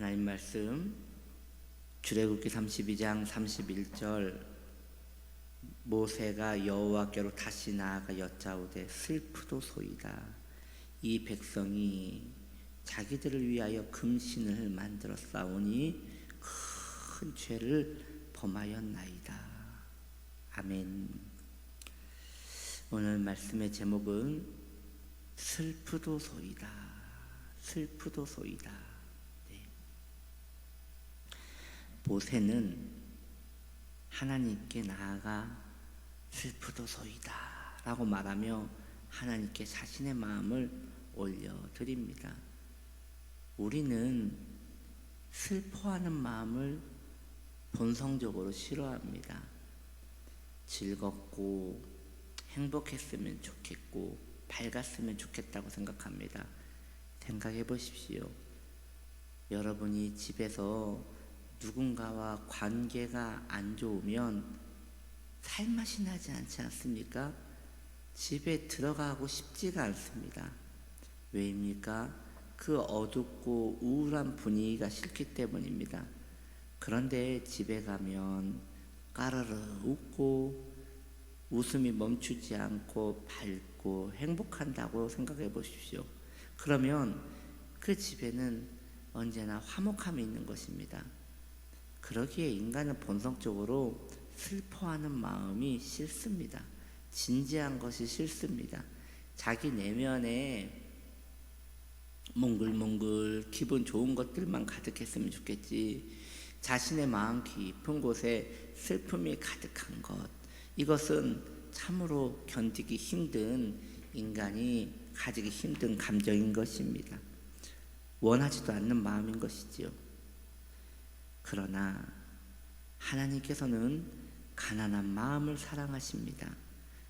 하나님 말씀 출애굽기 32장 31절 모세가 여호와께로 다시 나아가 여짜오되 슬프도소이다. 이 백성이 자기들을 위하여 금신을 만들어 싸우니 큰 죄를 범하였나이다. 아멘. 오늘 말씀의 제목은 슬프도소이다. 슬프도소이다 모세는 하나님께 나아가 슬프도소이다 라고 말하며 하나님께 자신의 마음을 올려드립니다. 우리는 슬퍼하는 마음을 본성적으로 싫어합니다. 즐겁고 행복했으면 좋겠고 밝았으면 좋겠다고 생각합니다. 생각해 보십시오. 여러분이 집에서 누군가와 관계가 안 좋으면 살맛이 나지 않지 않습니까? 집에 들어가고 싶지가 않습니다. 왜입니까? 그 어둡고 우울한 분위기가 싫기 때문입니다. 그런데 집에 가면 까르르 웃고 웃음이 멈추지 않고 밝고 행복한다고 생각해 보십시오. 그러면 그 집에는 언제나 화목함이 있는 것입니다. 그러기에 인간은 본성적으로 슬퍼하는 마음이 싫습니다. 진지한 것이 싫습니다. 자기 내면에 몽글몽글 기분 좋은 것들만 가득했으면 좋겠지. 자신의 마음 깊은 곳에 슬픔이 가득한 것. 이것은 참으로 견디기 힘든 인간이 가지기 힘든 감정인 것입니다. 원하지도 않는 마음인 것이지요. 그러나 하나님께서는 가난한 마음을 사랑하십니다.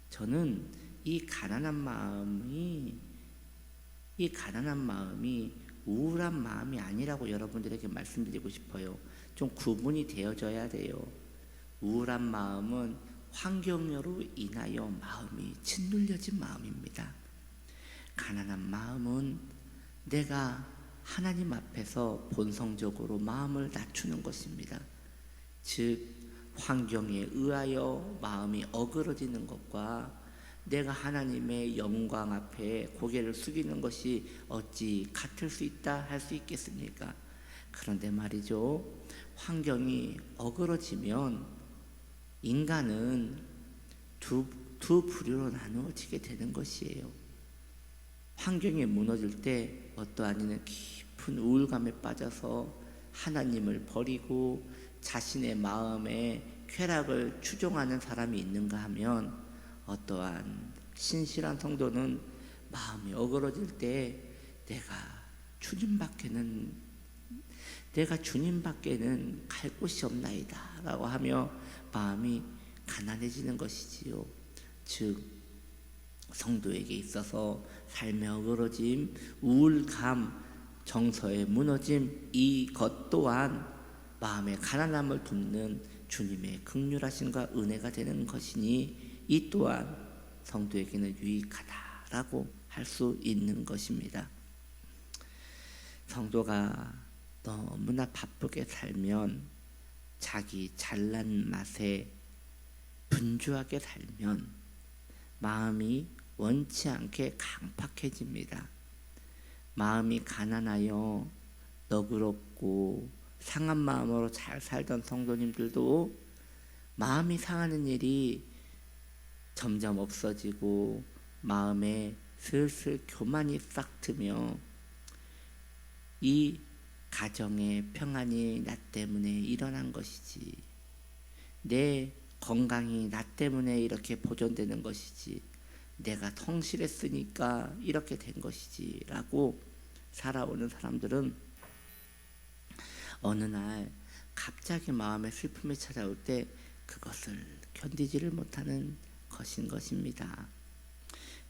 저는 이 가난한 마음이 이 가난한 마음이 우울한 마음이 아니라고 여러분들에게 말씀드리고 싶어요. 좀 구분이 되어져야 돼요. 우울한 마음은 환경으로 인하여 마음이 짓눌려진 마음입니다. 가난한 마음은 내가 하나님 앞에서 본성적으로 마음을 낮추는 것입니다. 즉 환경에 의하여 마음이 어그러지는 것과 내가 하나님의 영광 앞에 고개를 숙이는 것이 어찌 같을 수 있다 할 수 있겠습니까? 그런데 말이죠. 환경이 어그러지면 인간은 두, 두 부류로 나누어지게 되는 것이에요. 환경이 무너질 때 어떠한 이는 깊은 우울감에 빠져서 하나님을 버리고 자신의 마음에 쾌락을 추종하는 사람이 있는가 하면 어떠한 신실한 성도는 마음이 어그러질 때 내가 주님밖에는 내가 주님밖에는 갈 곳이 없나이다라고 하며 마음이 가난해지는 것이지요. 즉 성도에게 있어서 삶의 어그러짐, 우울감, 정서의 무너짐 이 것 또한 마음의 가난함을 돕는 주님의 극률하심과 은혜가 되는 것이니 이 또한 성도에게는 유익하다라고 할 수 있는 것입니다. 성도가 너무나 바쁘게 살면 자기 잘난 맛에 분주하게 살면 마음이 원치 않게 강팍해집니다. 마음이 가난하여 너그럽고 상한 마음으로 잘 살던 성도님들도 마음이 상하는 일이 점점 없어지고 마음에 슬슬 교만이 싹 트며 이 가정의 평안이 나 때문에 일어난 것이지 내 건강이 나 때문에 이렇게 보존되는 것이지 내가 성실했으니까 이렇게 된 것이지 라고 살아오는 사람들은 어느 날 갑자기 마음에 슬픔이 찾아올 때 그것을 견디지를 못하는 것인 것입니다.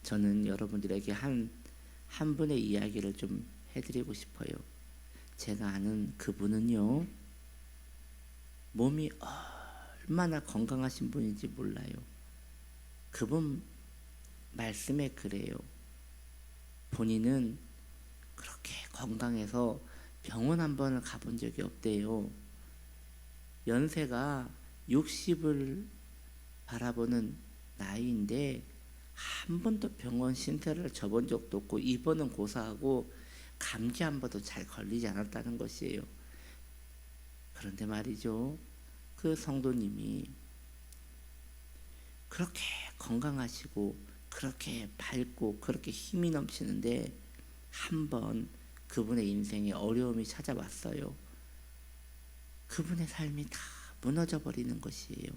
저는 여러분들에게 한, 한 분의 이야기를 좀 해드리고 싶어요. 제가 아는 그분은요, 몸이 얼마나 건강하신 분인지 몰라요. 그분 말씀에 그래요. 본인은 그렇게 건강해서 병원 한 번을 가본 적이 없대요. 연세가 60을 바라보는 나이인데 한 번도 병원 신세를 져본 적도 없고 입원은 고사하고 감기 한 번도 잘 걸리지 않았다는 것이에요. 그런데 말이죠. 그 성도님이 그렇게 건강하시고 그렇게 밝고 그렇게 힘이 넘치는데 한 번 그분의 인생에 어려움이 찾아왔어요. 그분의 삶이 다 무너져 버리는 것이에요.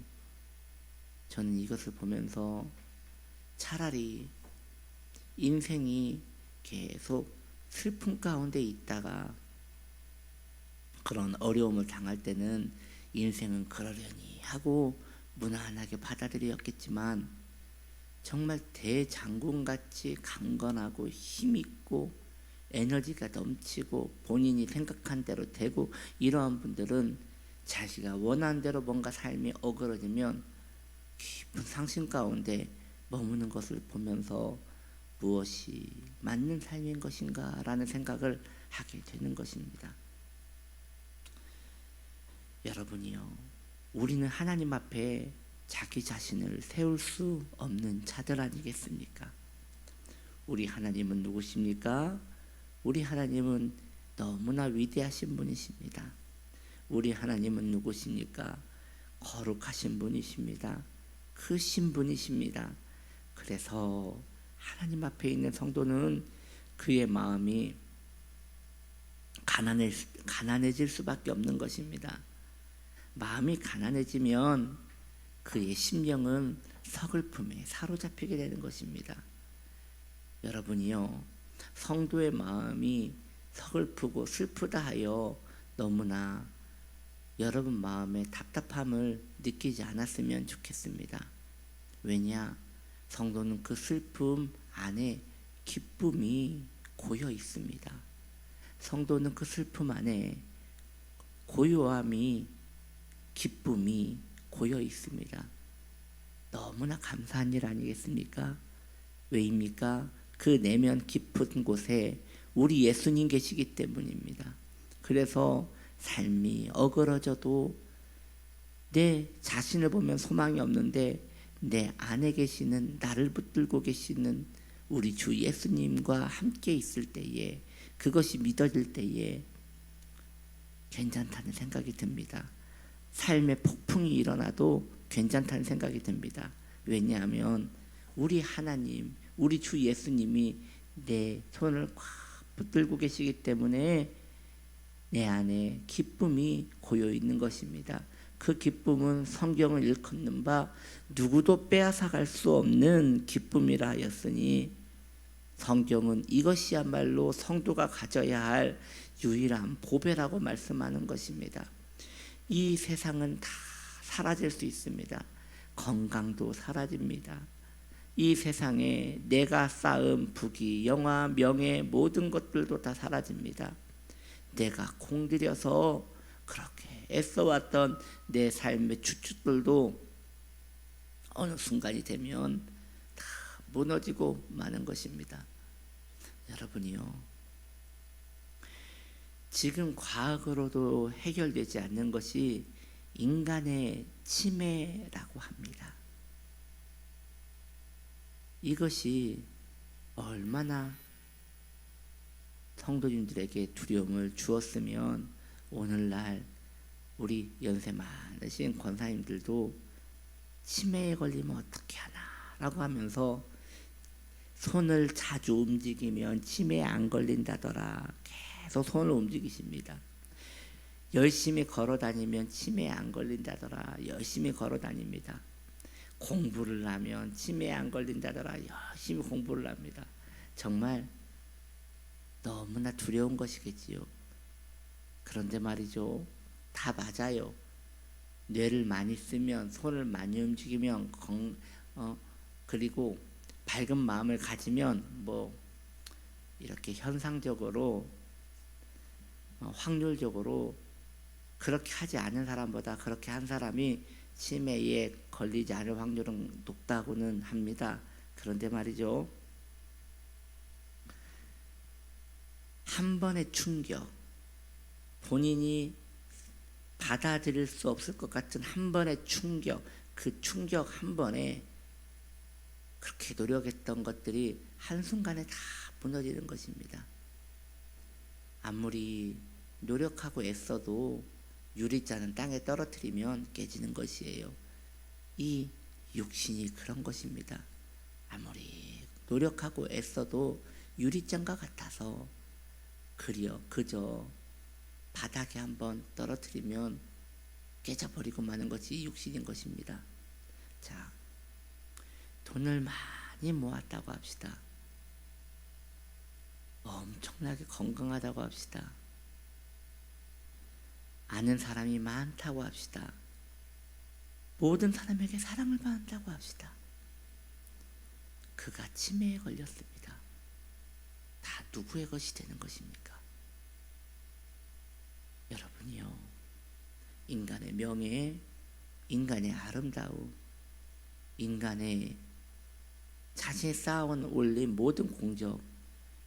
저는 이것을 보면서 차라리 인생이 계속 슬픔 가운데 있다가 그런 어려움을 당할 때는 인생은 그러려니 하고 무난하게 받아들였겠지만 정말 대장군 같이 강건하고 힘있고 에너지가 넘치고 본인이 생각한 대로 되고 이러한 분들은 자기가 원하는 대로 뭔가 삶이 어그러지면 깊은 상심 가운데 머무는 것을 보면서 무엇이 맞는 삶인 것인가 라는 생각을 하게 되는 것입니다. 여러분이요, 우리는 하나님 앞에 자기 자신을 세울 수 없는 자들 아니겠습니까? 우리 하나님은 누구십니까? 우리 하나님은 너무나 위대하신 분이십니다. 우리 하나님은 누구십니까? 거룩하신 분이십니다. 크신 분이십니다. 그래서 하나님 앞에 있는 성도는 그의 마음이 가난해, 가난해질 수밖에 없는 것입니다. 마음이 가난해지면 그의 심령은 서글픔에 사로잡히게 되는 것입니다. 여러분이요, 성도의 마음이 서글프고 슬프다 하여 너무나 여러분 마음에 답답함을 느끼지 않았으면 좋겠습니다. 왜냐? 성도는 그 슬픔 안에 기쁨이 고여 있습니다. 성도는 그 슬픔 안에 고요함이 기쁨이 고여 있습니다. 너무나 감사한 일 아니겠습니까? 왜입니까? 그 내면 깊은 곳에 우리 예수님 계시기 때문입니다. 그래서 삶이 어그러져도 내 자신을 보면 소망이 없는데 내 안에 계시는 나를 붙들고 계시는 우리 주 예수님과 함께 있을 때에 그것이 믿어질 때에 괜찮다는 생각이 듭니다. 삶의 폭풍이 일어나도 괜찮다는 생각이 듭니다. 왜냐하면 우리 하나님, 우리 주 예수님이 내 손을 꽉 붙들고 계시기 때문에 내 안에 기쁨이 고여 있는 것입니다. 그 기쁨은 성경을 일컫는 바 누구도 빼앗아갈 수 없는 기쁨이라 하였으니 성경은 이것이야말로 성도가 가져야 할 유일한 보배라고 말씀하는 것입니다. 이 세상은 다 사라질 수 있습니다. 건강도 사라집니다. 이 세상에 내가 쌓은 부귀, 영화, 명예 모든 것들도 다 사라집니다. 내가 공들여서 그렇게 애써왔던 내 삶의 주축들도 어느 순간이 되면 다 무너지고 마는 것입니다. 여러분이요. 지금 과학으로도 해결되지 않는 것이 인간의 치매라고 합니다. 이것이 얼마나 성도님들에게 두려움을 주었으면 오늘날 우리 연세 많으신 권사님들도 치매에 걸리면 어떻게 하나라고 하면서 손을 자주 움직이면 치매에 안 걸린다더라 계속 손을 움직이십니다. 열심히 걸어 다니면 치매에 안 걸린다더라 열심히 걸어 다닙니다. 공부를 하면 치매에 안 걸린다더라 열심히 공부를 합니다. 정말 너무나 두려운 것이겠지요. 그런데 말이죠. 다 맞아요. 뇌를 많이 쓰면 손을 많이 움직이면 건, 어, 그리고 밝은 마음을 가지면 뭐 이렇게 현상적으로 어, 확률적으로 그렇게 하지 않은 사람보다 그렇게 한 사람이 치매에 걸리지 않을 확률은 높다고는 합니다. 그런데 말이죠. 한 번의 충격, 본인이 받아들일 수 없을 것 같은 한 번의 충격, 그 충격 한 번에 그렇게 노력했던 것들이 한순간에 다 무너지는 것입니다. 아무리 노력하고 애써도 유리잔은 땅에 떨어뜨리면 깨지는 것이에요. 이 육신이 그런 것입니다. 아무리 노력하고 애써도 유리잔과 같아서 그려 그저 바닥에 한번 떨어뜨리면 깨져버리고 마는 것이 육신인 것입니다. 자, 돈을 많이 모았다고 합시다. 엄청나게 건강하다고 합시다. 아는 사람이 많다고 합시다. 모든 사람에게 사랑을 받는다고 합시다. 그가 치매에 걸렸습니다. 다 누구의 것이 되는 것입니까? 여러분이요. 인간의 명예, 인간의 아름다움, 인간의 자신이 쌓아온 올린 모든 공적,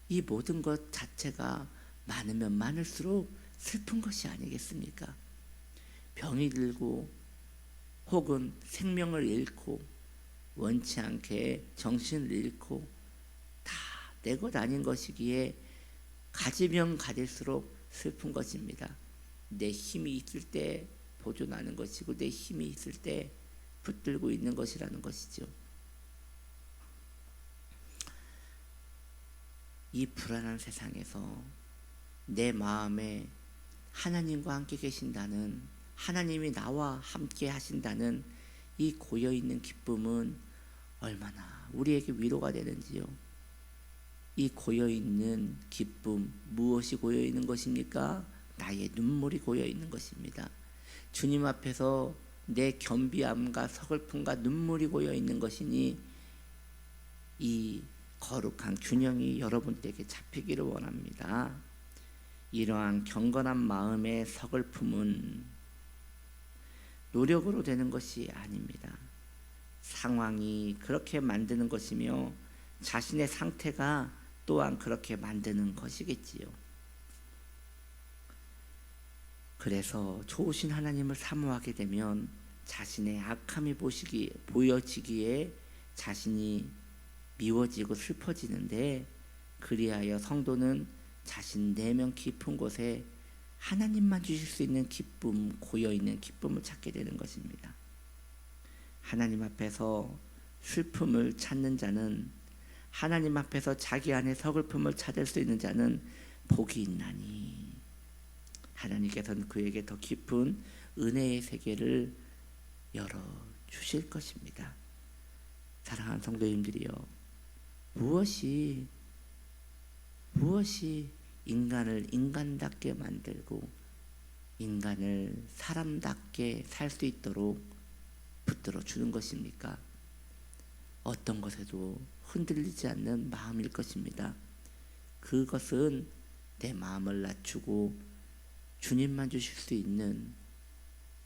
이 모든 것 자체가 많으면 많을수록 슬픈 것이 아니겠습니까? 병이 들고 혹은 생명을 잃고 원치 않게 정신을 잃고 다 내 것 아닌 것이기에 가지면 가질수록 슬픈 것입니다. 내 힘이 있을 때 보존하는 것이고 내 힘이 있을 때 붙들고 있는 것이라는 것이죠. 이 불안한 세상에서 내 마음에 하나님과 함께 계신다는 하나님이 나와 함께 하신다는 이 고여 있는 기쁨은 얼마나 우리에게 위로가 되는지요. 이 고여 있는 기쁨 무엇이 고여 있는 것입니까? 나의 눈물이 고여 있는 것입니다. 주님 앞에서 내 겸비함과 서글픔과 눈물이 고여 있는 것이니 이 거룩한 균형이 여러분들에게 잡히기를 원합니다. 이러한 경건한 마음의 서글픔은 노력으로 되는 것이 아닙니다. 상황이 그렇게 만드는 것이며 자신의 상태가 또한 그렇게 만드는 것이겠지요. 그래서 좋으신 하나님을 사모하게 되면 자신의 악함이 보시기 보여지기에 자신이 미워지고 슬퍼지는데 그리하여 성도는 자신 내면 깊은 곳에 하나님만 주실 수 있는 기쁨, 고여 있는 기쁨을 찾게 되는 것입니다. 하나님 앞에서 슬픔을 찾는 자는 하나님 앞에서 자기 안에 서글픔을 찾을 수 있는 자는 복이 있나니 하나님께서는 그에게 더 깊은 은혜의 세계를 열어 주실 것입니다. 사랑하는 성도님들이요. 무엇이 무엇이 인간을 인간답게 만들고 인간을 사람답게 살 수 있도록 붙들어 주는 것입니까? 어떤 것에도 흔들리지 않는 마음일 것입니다. 그것은 내 마음을 낮추고 주님만 주실 수 있는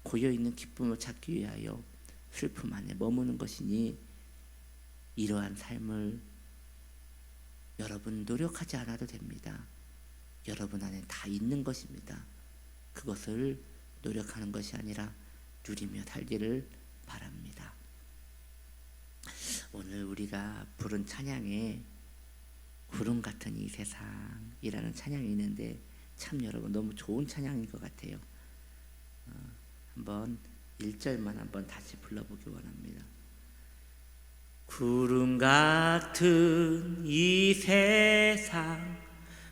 고여 있는 기쁨을 찾기 위하여 슬픔 안에 머무는 것이니 이러한 삶을 여러분 노력하지 않아도 됩니다. 여러분 안에 다 있는 것입니다. 그것을 노력하는 것이 아니라 누리며 살기를 바랍니다. 오늘 우리가 부른 찬양에 구름 같은 이 세상이라는 찬양이 있는데 참 여러분 너무 좋은 찬양인 것 같아요. 어, 한번 1절만 한번 다시 불러보기 원합니다. 구름 같은 이 세상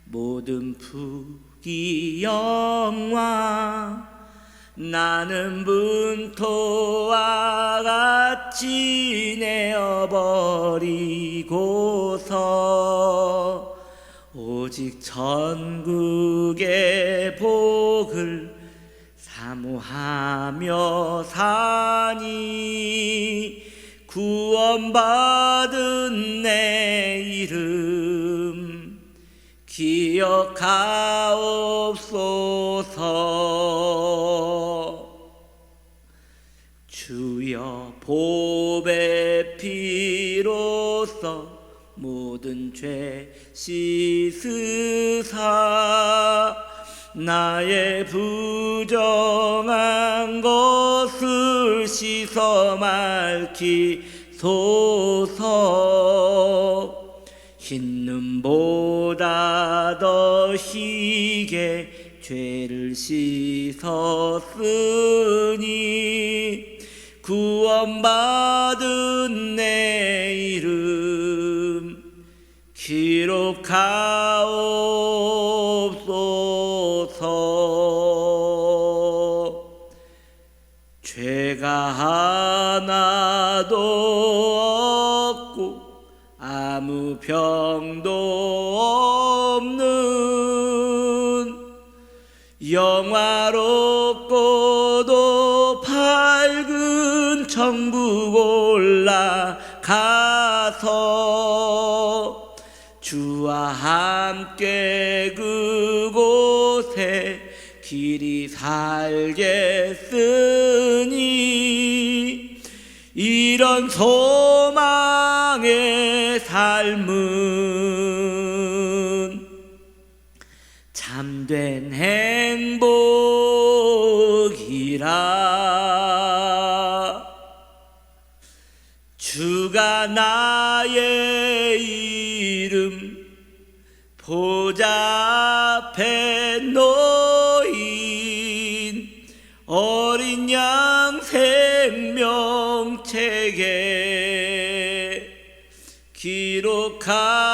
모든 부귀 영광 나는 분토와 같이 내어버리고서 오직 천국의 복을 사모하며 사니 구원받은 내 이름 기억하옵소서. 주여 보배 피로써 모든 죄 씻으사 나의 부정한 것 을 씻어 맑히 소서. 흰 눈보다 더 희게 죄를 씻었으니 구원받은 내 이름 기록하옵 하나도 없고 아무 병도 없는 영화롭고도 밝은 천국 올라가서 주와 함께 그곳에 길이 살겠으 이런 소망의 삶은 참된 행복이라. 주가 나의 이름 보좌 앞에 놓 책에 기록하